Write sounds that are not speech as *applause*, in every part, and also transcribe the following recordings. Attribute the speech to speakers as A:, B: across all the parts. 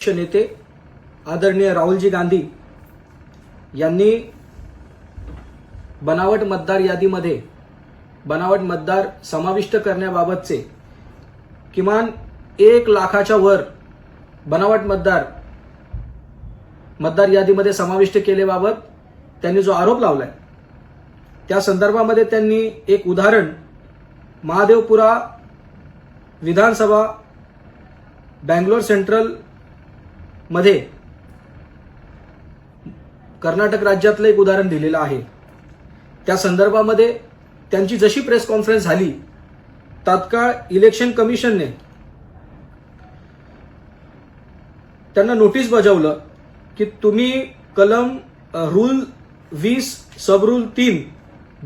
A: पक्ष नेते आदरणीय राहुलजी गांधी यांनी बनावट मतदार यादीमध्ये बनावट मतदार समाविष्ट करण्याबाबतचे किमान एक लाखाच्या वर बनावट मतदार मतदार यादीमध्ये समाविष्ट केलेबाबत त्यांनी जो आरोप लावलाय त्या संदर्भामध्ये त्यांनी एक उदाहरण महादेवपुरा विधानसभा बँगलोर सेंट्रल मध्ये कर्नाटक राज्यातलं एक उदाहरण दिलेलं आहे. त्या संदर्भामध्ये त्यांची जशी प्रेस कॉन्फरन्स झाली तात्काळ इलेक्शन कमिशनने त्यांना नोटीस बजावलं की तुम्ही कलम रूल वीस सब रूल तीन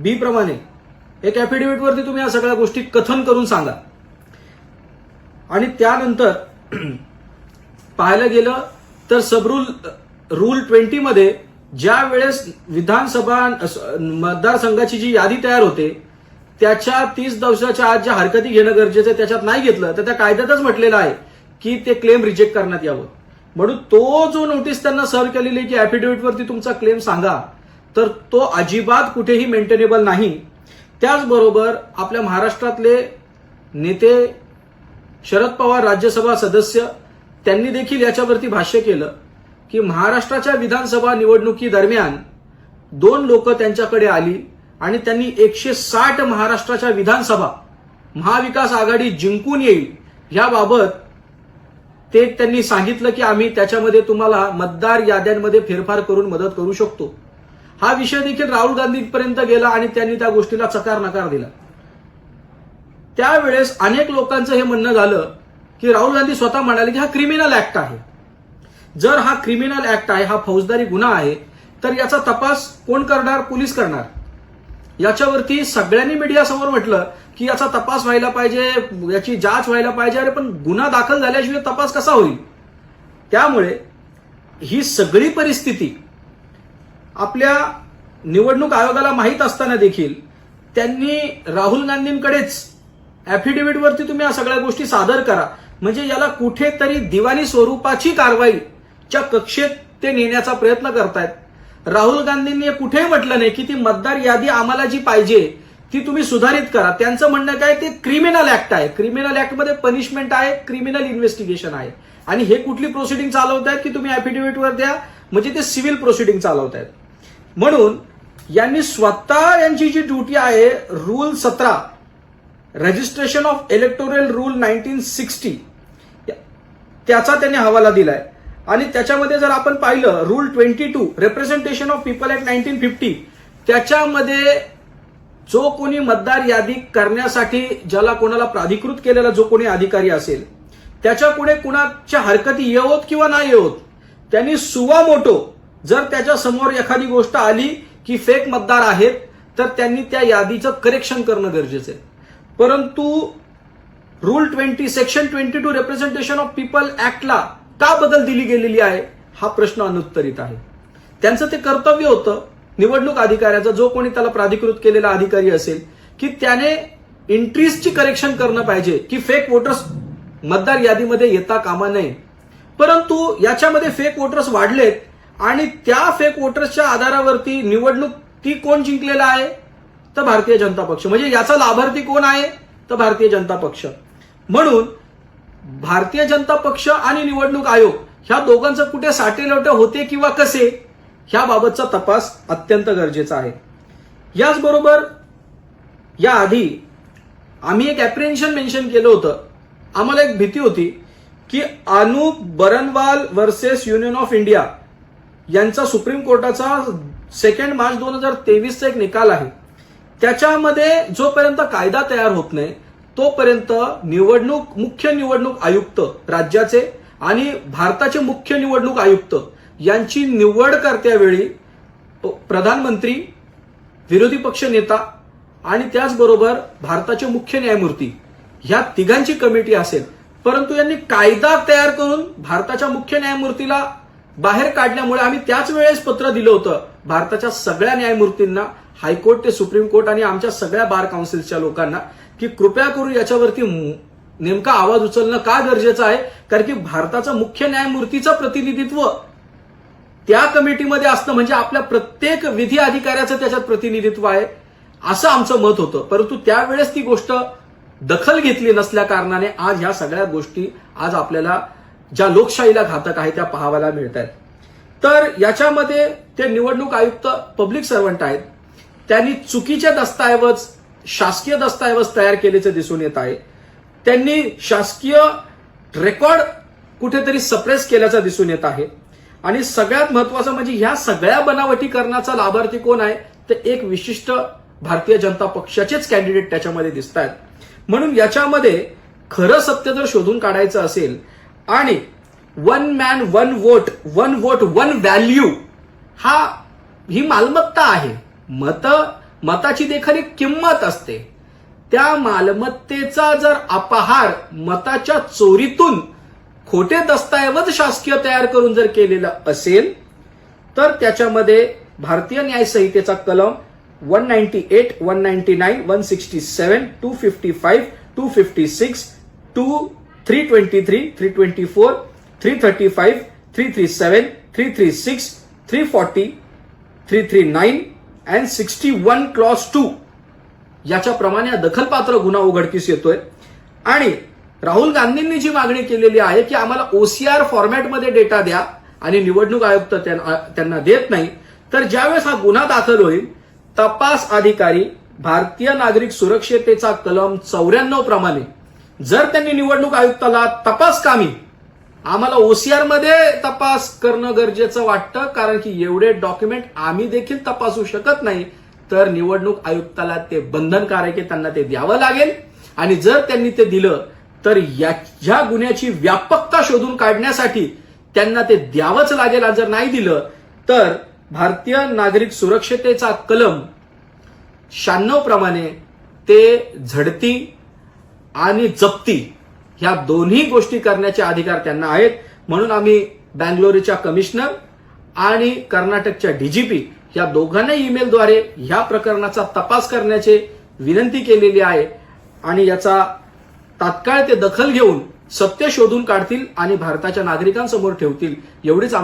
A: बी प्रमाणे एक affidavit तुम्ही या सगळ्या गोष्टी कथन करून सांगा. आणि त्यानंतर *clears throat* पाहायला गेलं तर सबरूल रूल ट्वेंटी मध्ये ज्या वेळेस विधानसभा मतदारसंघाची जी यादी तयार होते त्याच्या तीस दिवसाच्या आत ज्या हरकती घेणं गरजेचं आहे त्याच्यात नाही घेतलं तर त्या कायद्यातच म्हटलेलं आहे की ते क्लेम रिजेक्ट करण्यात यावं. म्हणून तो जो नोटीस त्यांना सर्व केलेली आहे की affidavit तुमचा क्लेम सांगा तर तो अजिबात कुठेही मेंटेनेबल नाही. त्याचबरोबर आपल्या महाराष्ट्रातले नेते शरद पवार राज्यसभा सदस्य त्यांनी देखील याच्यावरती भाष्य केलं की महाराष्ट्राच्या विधानसभा निवडणुकी दरम्यान दोन लोक त्यांच्याकडे आली आणि त्यांनी एकशे साठ महाराष्ट्राच्या विधानसभा महाविकास आघाडी जिंकून येईल याबाबत ते त्यांनी सांगितलं की आम्ही त्याच्यामध्ये तुम्हाला मतदार याद्यांमध्ये फेरफार करून मदत करू शकतो. हा विषय देखील राहुल गांधीपर्यंत गेला आणि त्यांनी त्या गोष्टीला चकार नकार दिला. त्यावेळेस अनेक लोकांचं हे म्हणणं झालं की राहुल गांधी स्वतः म्हणाले की हा क्रिमिनल ऍक्ट आहे. जर हा क्रिमिनल ऍक्ट आहे हा फौजदारी गुन्हा आहे तर याचा तपास कोण करणार? पोलीस करणार. याच्यावरती सगळ्यांनी मीडियासमोर म्हटलं की याचा तपास व्हायला पाहिजे याची जाच व्हायला पाहिजे. अरे पण गुन्हा दाखल झाल्याशिवाय तपास कसा होईल? त्यामुळे ही सगळी परिस्थिती आपल्या निवडणूक आयोगाला माहीत असताना देखील त्यांनी राहुल गांधींकडेच affidavit तुम्ही या सगळ्या गोष्टी सादर करा. म्हणजे याला कुठेतरी दिवाणी स्वरूपाची कारवाईच्या कक्षेत ते नेण्याचा प्रयत्न करतायत. राहुल गांधींनी हे कुठेही म्हटलं नाही की ती मतदार यादी आम्हाला जी पाहिजे ती तुम्ही सुधारित करा. त्यांचं म्हणणं काय ते क्रिमिनल ऍक्ट आहे. क्रिमिनल ऍक्टमध्ये पनिशमेंट आहे क्रिमिनल इन्व्हेस्टिगेशन आहे. आणि हे कुठली प्रोसिडिंग चालवतायत की तुम्ही affidavit द्या म्हणजे ते सिव्हिल प्रोसिडिंग चालवतायत. म्हणून यांनी स्वतः यांची जी ड्युटी आहे रूल सतरा registration of electoral rule nineteen sixty त्याचा त्यांनी हवाला दिलाय. आणि त्याच्यामध्ये जर आपण पाहिलं rule twenty two representation of people at nineteen fifty त्याच्यामध्ये जो कोणी मतदार यादी करण्यासाठी ज्याला कोणाला प्राधिकृत केलेला जो कोणी अधिकारी असेल त्याच्या पुढे कुणाच्या हरकती येवत किंवा नाही येवत त्यांनी सुवा मोटो जर त्याच्यासमोर एखादी गोष्ट आली की फेक मतदार आहेत तर त्यांनी त्या यादीचं करेक्शन करणं गरजेचं आहे. परंतु rule twenty section twenty two representation of people ऍक्टला का बदल दिली गेलेली आहे? हा प्रश्न अनुत्तरित आहे. त्यांचं ते कर्तव्य होतं निवडणूक अधिकाऱ्याचा जो कोणी त्याला प्राधिकृत केलेला अधिकारी असेल की त्याने इंट्रीजची करेक्शन करणं पाहिजे की फेक वोटर्स मतदार यादीमध्ये येता कामा नये. परंतु याच्यामध्ये फेक वोटर्स वाढलेत आणि त्या फेक वोटर्सच्या आधारावरती निवडणूक ती कोण जिंकलेला आहे? तर भारतीय जनता पक्ष. म्हणजे याचा लाभार्थी कोण आहे? तर भारतीय जनता पक्ष. म्हणून भारतीय जनता पक्ष आणि निवडणूक आयोग ह्या दोघांचं कुठे साठेलोटे होते किंवा कसे ह्याबाबतचा तपास अत्यंत गरजेचा आहे. याचबरोबर याआधी आम्ही एक अप्रिहेन्शन मेन्शन केलं होतं. आम्हाला एक भीती होती की Anup Barnwal versus union of India यांचा सुप्रीम कोर्टाचा सेकंड मार्च दोन हजार तेवीसचा एक निकाल आहे. त्याच्यामध्ये जोपर्यंत कायदा तयार होत नाही तोपर्यंत निवडणूक मुख्य निवडणूक आयुक्त राज्याचे आणि भारताचे मुख्य निवडणूक आयुक्त यांची निवड करत्यावेळी प्रधानमंत्री विरोधी पक्ष नेता आणि त्याचबरोबर भारताचे मुख्य न्यायमूर्ती ह्या तिघांची कमिटी असेल. परंतु यांनी कायदा तयार करून भारताच्या मुख्य न्यायमूर्तीला बाहेर काढल्यामुळे आम्ही त्याच वेळेस पत्र दिलं होतं भारताच्या सगळ्या न्यायमूर्तींना हायकोर्ट ते सुप्रीम कोर्ट आणि आमच्या सगळ्या बार काउन्सिलच्या लोकांना की कृपया करून याच्यावरती नेमका आवाज उचलणं का गरजेचं आहे? कारण की भारताचं मुख्य न्यायमूर्तीचं प्रतिनिधित्व त्या कमिटीमध्ये असणं म्हणजे आपल्या प्रत्येक विधी अधिकाऱ्याचं त्याच्यात प्रतिनिधित्व आहे असं आमचं मत होतं. परंतु त्यावेळेस ती गोष्ट दखल घेतली नसल्या कारणाने आज ह्या सगळ्या गोष्टी आज आपल्याला ज्या लोकशाहीला घातक आहे त्या पाहायला मिळत आहेत तर याच्यामध्ये ते निवडणूक आयुक्त पब्लिक सर्वंट आहेत. त्यांनी चुकीचे दस्तऐवज शासकीय दस्तऐवज तयार केल्याचे दिसून येत आहे. त्यांनी शासकीय रेकॉर्ड कुठेतरी सप्रेस केल्याचं दिसून येत आहे. आणि सगळ्यात महत्वाचं म्हणजे ह्या सगळ्या बनावटीकरणाचा लाभार्थी कोण आहे तर एक विशिष्ट भारतीय जनता पक्षाचेच कॅन्डिडेट त्याच्यामध्ये दिसत आहेत. म्हणून याच्यामध्ये खरं सत्य जर शोधून काढायचं असेल आणि one man one vote one vote one value हा ही मालमत्ता आहे. मत मताची देखील एक किंमत असते त्या मालमत्तेचा जर अपहार मताच्या चोरीतून खोटे दस्तऐवज शासकीय तयार करून जर केलेलं असेल तर त्याच्यामध्ये भारतीय न्याय संहितेचा कलम one ninety eight one ninety nine one sixty seven two fifty five two fifty six two three twenty three three twenty four three thirty five three three seven three three six three forty three three nine and sixty one clause two याच्याप्रमाणे हा दखलपात्र गुन्हा उघडकीस येतोय. आणि राहुल गांधींनी जी मागणी केलेली आहे की आम्हाला ओसीआर फॉर्मॅटमध्ये डेटा द्या आणि निवडणूक आयुक्त त्यांना त्यांना देत नाही तर ज्यावेळेस हा गुन्हा दाखल होईल तपास अधिकारी भारतीय नागरिक सुरक्षतेचा कलम चौऱ्याण्णव प्रमाणे जर त्यांनी निवडणूक आयुक्ताला तपास कामी आम्हाला ओसीआरमध्ये तपास करणं गरजेचं वाटतं कारण की एवढे डॉक्युमेंट आम्ही देखील तपासू शकत नाही. तर निवडणूक आयुक्ताला ते बंधनकारक आहे त्यांना ते द्यावं लागेल. आणि जर त्यांनी ते दिलं तर या ह्या गुन्ह्याची व्यापकता शोधून काढण्यासाठी त्यांना ते द्यावंच लागेल. जर नाही दिलं तर भारतीय नागरिक सुरक्षतेचा कलम शहाण्णव प्रमाणे ते झडती आणि जप्ती ह्या दोन्ही गोष्टी करण्याचे अधिकार त्यांना आहेत. म्हणून आम्ही बँगलोरच्या कमिशनर आणि कर्नाटकच्या डीजीपी या दोघांना ईमेलद्वारे ह्या प्रकरणाचा तपास करण्याची विनंती केलेली आहे आणि याचा तात्काळ ते दखल घेऊन सत्य शोधून काढतील आणि भारताच्या नागरिकांसमोर ठेवतील. एवढीच